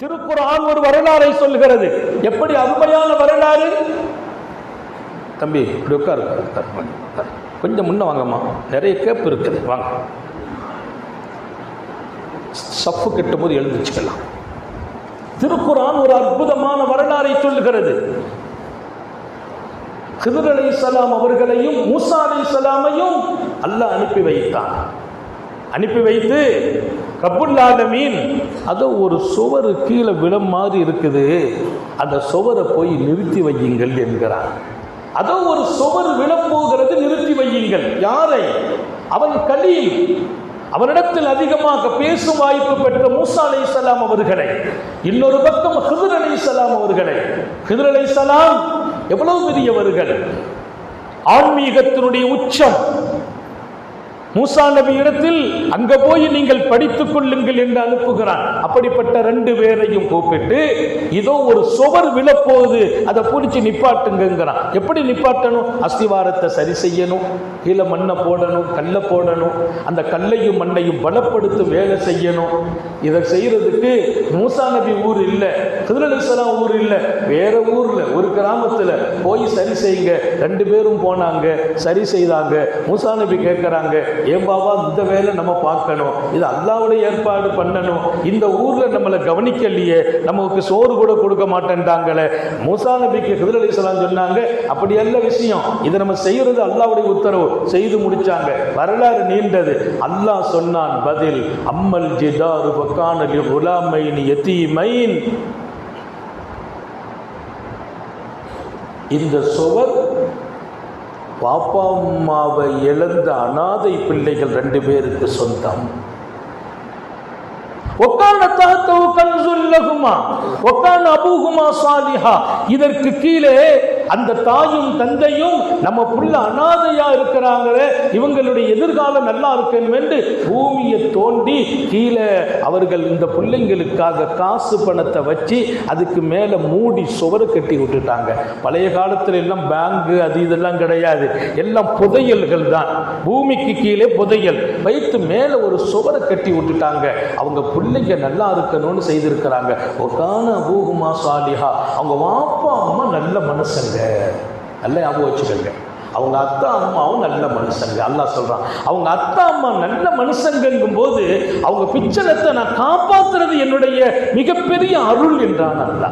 திருக்குறான் ஒரு வரலாறை சொல்லுகிறது. எப்படி அருமையான வரலாறு? தம்பி இப்படி உட்காரு கொஞ்சம் முன்ன வாங்கம்மா. நிறைய கேப் இருக்குது. வாங்க. சப்பு கட்டும் போது எழுந்துச்சுக்கலாம் திருக்குறான் ஒரு அற்புதமான வரலாறை சொல்லுகிறது. ஹிதர் சலாம் அவர்களையும் மூசா அலை சலாமையும் அல்லாஹ் அனுப்பி வைத்தான். அனுப்பி வைத்து ரப்புல் மீன். அதோ ஒரு சுவர் கீழே விழம் மாதிரி இருக்குது. அந்த சுவரை போய் நிறுத்தி வையுங்கள் என்கிறான். அதோ ஒரு சுவர் விழப்போகிறது நிறுத்தி வையுங்கள். யாரை? அவன் கலீல். அவரிடத்தில் அதிகமாக பேசும் வாய்ப்பு பெற்ற மூசா அலை சலாம் அவர்களை. இன்னொரு பக்கம் ஹிதர் அலை அவர்களை. ஹிதர் அலை சலாம் எவ்வளவு பெரியவர்கள்? ஆன்மீகத்தினுடைய உச்சம். மூசா நபி இடத்தில் அங்க போய் நீங்கள் படித்துக் கொள்ளுங்கள் என்று அனுப்புகிறான். அப்படிப்பட்ட ரெண்டு பேரையும் கூப்பிட்டு இதோ ஒரு சுவர் விழப்போகுது அதை பிடிச்சி நிப்பாட்டுங்கிறான் எப்படி நிப்பாட்டணும்? அஸ்திவாரத்தை சரி செய்யணும். கீழே மண்ணை போடணும் கல்லை போடணும். அந்த கல்லையும் மண்ணையும் பலப்படுத்த வேலை செய்யணும். இதை செய்யறதுக்கு மூசா நபி ஊர் இல்லை திருநெல்வேலிசலாம் ஊர் இல்லை வேற ஊர்ல ஒரு கிராமத்துல போய் சரி செய்யுங்க. ரெண்டு பேரும் போனாங்க சரி செய்தாங்க. மூசா நபி கேட்கறாங்க ஏன் பாபா இந்த வேலை நம்ம பார்க்கணும். இது அல்லாவுடைய ஏற்பாடு பண்ணணும். இந்த ஊர்ல நம்மளை கவனிக்கலையே நமக்கு சோறு கூட கொடுக்க மாட்டேன்டாங்களே மூசா நபிக்கு ஹிதர் சொன்னாங்க அப்படி அல்ல விஷயம். இதை நம்ம செய்யறது அல்லாவுடைய உத்தரவு. செய்து முடிச்சாங்க. வரலாறு நீண்டது. அல்லாஹ் சொன்னான் பதில் அம்மல் ஜிதாரு பக்கானலி குலாமைன் எத்தீமைன் இந்த சுவர் பாப்பா அம்மாவை இழந்த அனாதை பிள்ளைகள் ரெண்டு பேருக்கு சொந்தம். இதற்கு கீழே அந்த தாயும் தந்தையும் நம்ம புள்ள அனாதையா இருக்கிறாங்களே இவங்களுடைய எதிர்காலம் நல்லா இருக்கணும் என்று பூமியை தோண்டி கீழே அவர்கள் இந்த பிள்ளைங்களுக்காக காசு பணத்தை வச்சு அதுக்கு மேலே மூடி சுவர் கட்டி விட்டுட்டாங்க. பழைய காலத்தில் எல்லாம் பேங்கு அது இதெல்லாம் கிடையாது. எல்லாம் புதையல்கள் தான். பூமிக்கு கீழே புதையல். வைத்து மேலே ஒரு சுவரை கட்டி விட்டுட்டாங்க. அவங்க பிள்ளைங்க நல்லா இருக்கணும்னு செய்திருக்கிறாங்க. ஒக்கான பூகுமா சாலிஹா. அவங்க வாப்பா அம்மா நல்ல மனுஷங்க நல்லா ஞாபகம் வச்சுக்கோங்க. அவங்க அத்தா அம்மாவும் நல்ல மனுஷங்க. அல்லா சொல்கிறான் அவங்க அத்தா அம்மா நல்ல மனுஷங்கும் போது அவங்க பிச்சலத்தை நான் காப்பாற்றுறது என்னுடைய மிகப்பெரிய அருள் என்றான் அல்லா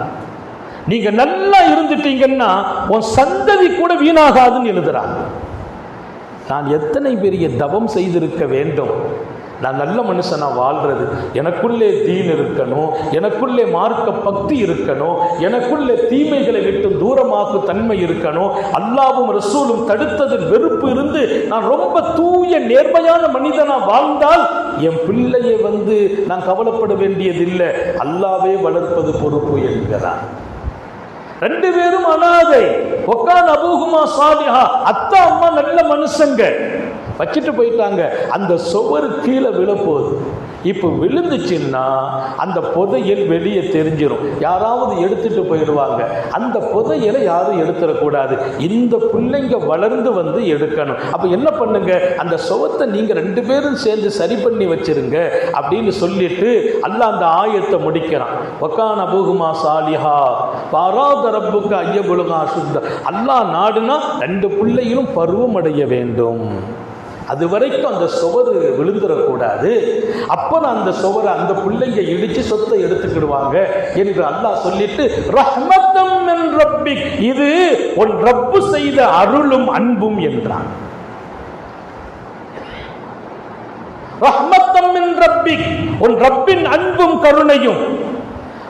நீங்கள் நல்லா இருந்துட்டீங்கன்னா உன் சந்ததி கூட வீணாகாதுன்னு எழுதுறாங்க. நான் எத்தனை பெரிய தவம் செய்திருக்க வேண்டும்? நான் நல்ல மனுஷனாக வாழ்கிறது எனக்குள்ளே தீன் இருக்கணும். எனக்குள்ளே மார்க்க பக்தி இருக்கணும். எனக்குள்ளே தீமைகளை விட்டு தூரமாக்கு தன்மை இருக்கணும். அல்லாவும் ரசூலும் தடுத்ததில் வெறுப்பு இருந்து நான் ரொம்ப தூய நேர்மையான மனிதனாக வாழ்ந்தால் என் பிள்ளையை வந்து நான் கவலைப்பட வேண்டியதில்லை. அல்லாவே வளர்ப்பது பொறுப்பு என்கிறான் ரெண்டு பேரும் அனாதை. ஒக்கான் அபூகுமா சாலிஹா அத்தா அம்மா நல்ல மனுஷங்க. வச்சுட்டு போயிட்டாங்க. அந்த சுவர் கீழே விழப்போகுது. இப்போ விழுந்துச்சுன்னா அந்த புதையல் வெளியே தெரிஞ்சிடும் யாராவது எடுத்துட்டு போயிடுவாங்க. அந்த புதையலை யாரும் எடுத்துடக்கூடாது இந்த பிள்ளைங்க வளர்ந்து வந்து எடுக்கணும். அப்போ என்ன பண்ணுங்க? அந்த சுவத்தை நீங்க ரெண்டு பேரும் சேர்ந்து சரி பண்ணி வச்சிருங்க அப்படின்னு சொல்லிட்டு அல்ல அந்த ஆயத்தை முடிக்கிறான். ஒக்கான் அபூகுமா சாலிஹா. பாராத ரப்புக்கு ஐயபுலகா சுத்த அல்லா நாடுனா ரெண்டு பிள்ளைகளும் பருவமடைய வேண்டும். அது வரைக்கும் அந்த சுவர் விழுந்துடக்கூடாது அப்போ நான் அந்த சுவரை அந்த பிள்ளைங்க இடிச்சு சொத்தை எடுத்துக்கிடுவாங்க என்று அல்லாஹ் சொல்லிட்டு ரஹ்மத்தம் என் ரப்பி இது உன் ரப்பு செய்த அருளும் அன்பும் என்றான். ரஹ்மத்தம் என் ரப்பி உன் ரப்பின் அன்பும் கருணையும்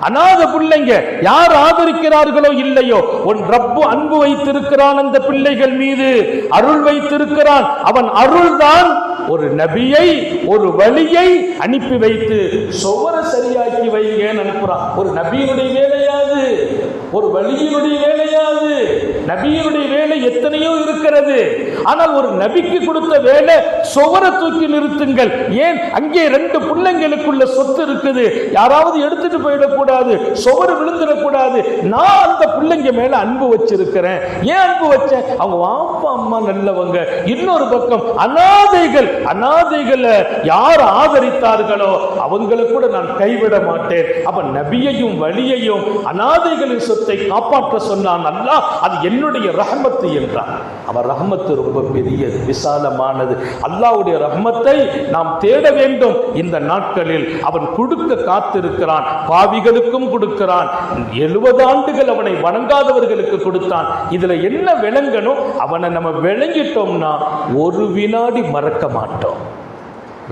அநாத பிள்ளைங்க யார் ஆதரிக்கிறார்களோ இல்லையோ உன் ரப்பு அன்பு வைத்திருக்கிறான் அந்த பிள்ளைகள் மீது. அருள் வைத்திருக்கிறான். அவன் அருள்தான் ஒரு நபியை ஒரு வழியை அனுப்பி வைத்து சுவர சரியாக்கி வைங்கன்னு அனுப்புறான். ஒரு நபியினுடைய வேலையாது. ஒரு வழியினுடைய வேலையாது நபியினுடைய வேலை எத்தனையோ இருக்கிறது. ஆனால் ஒரு நபிக்கு கொடுத்த வேலை சுவர தூக்கி நிறுத்துங்கள். ஏன்? அங்கே ரெண்டு பிள்ளைங்களுக்குள்ள சொத்து இருக்குது. யாராவது எடுத்துட்டு போயிடக்கூடாது சுவர் விழுந்துடக்கூடாது. நான் அந்த பிள்ளைங்க மேல அன்பு வச்சிருக்கிறேன். ஏன் அன்பு வச்சேன் அவங்க வாப்பா அம்மா நல்லவங்க. இன்னொரு பக்கம் அனாதைகள் அனாதைகளை யார் ஆதரித்தார்களோ அவங்களை கூட நான் கைவிட மாட்டேன். அப்ப நபியையும் வழியையும் அனாதைகளின் சொத்து காப்பாற்ற சொன்னான் அல்லாஹ் அது என்னுடைய ரஹமத்து என்றான். அவர் ரஹமத்து ரொம்ப பெரியது விசாலமானது. அல்லாவுடைய ரஹமத்தை நாம் தேட வேண்டும் இந்த நாட்களில். அவன் கொடுக்க காத்திருக்கிறான் பாவிகளுக்கும் கொடுக்கிறான். எழுபது ஆண்டுகள் அவனை வணங்காதவர்களுக்கு கொடுத்தான். இதுல என்ன விளங்கணும்? அவனை நம்ம விளங்கிட்டோம்னா ஒரு வினாடி மறக்க மாட்டோம்.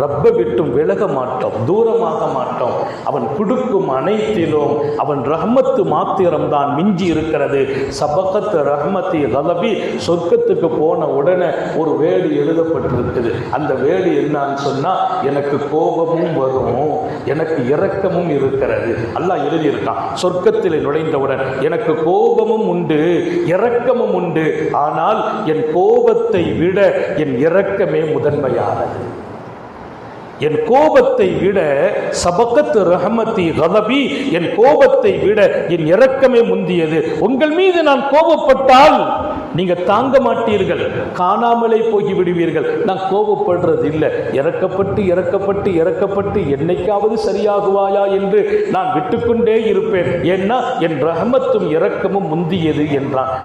ரப்ப விட்டும் விலக மாட்டோம் தூரமாக மாட்டோம். அவன் கொடுக்கும் அனைத்திலும் அவன் ரஹமத்து மாத்திரம்தான் மிஞ்சி இருக்கிறது. சபகத்து ரஹமத்தி கலபி சொர்க்கத்துக்கு போன உடனே ஒரு வேடு எழுதப்பட்டிருக்குது. அந்த வேடு என்னன்னு சொன்னால் எனக்கு கோபமும் வரும் எனக்கு இரக்கமும் இருக்கிறது. அல்லாஹ் எழுதியிருக்கான் சொர்க்கத்தில் நுழைந்தவுடன் எனக்கு கோபமும் உண்டு இரக்கமும் உண்டு. ஆனால் என் கோபத்தை விட என் இரக்கமே முதன்மையானது. என் கோபத்தை விட சபக்கத்து ரஹமத்தி கதபி என் கோபத்தை விட என் இரக்கமே முந்தியது. உங்கள் மீது நான் கோபப்பட்டால் நீங்க தாங்க மாட்டீர்கள் காணாமலே போய் விடுவீர்கள் நான் கோபப்படுறது இல்லை இறக்கப்பட்டு இறக்கப்பட்டு இறக்கப்பட்டு என்னைக்காவது சரியாகுவாயா என்று நான் விட்டுக்கொண்டே இருப்பேன். ஏன்னா என் ரஹமத்தும் இரக்கமும் முந்தியது என்றான்.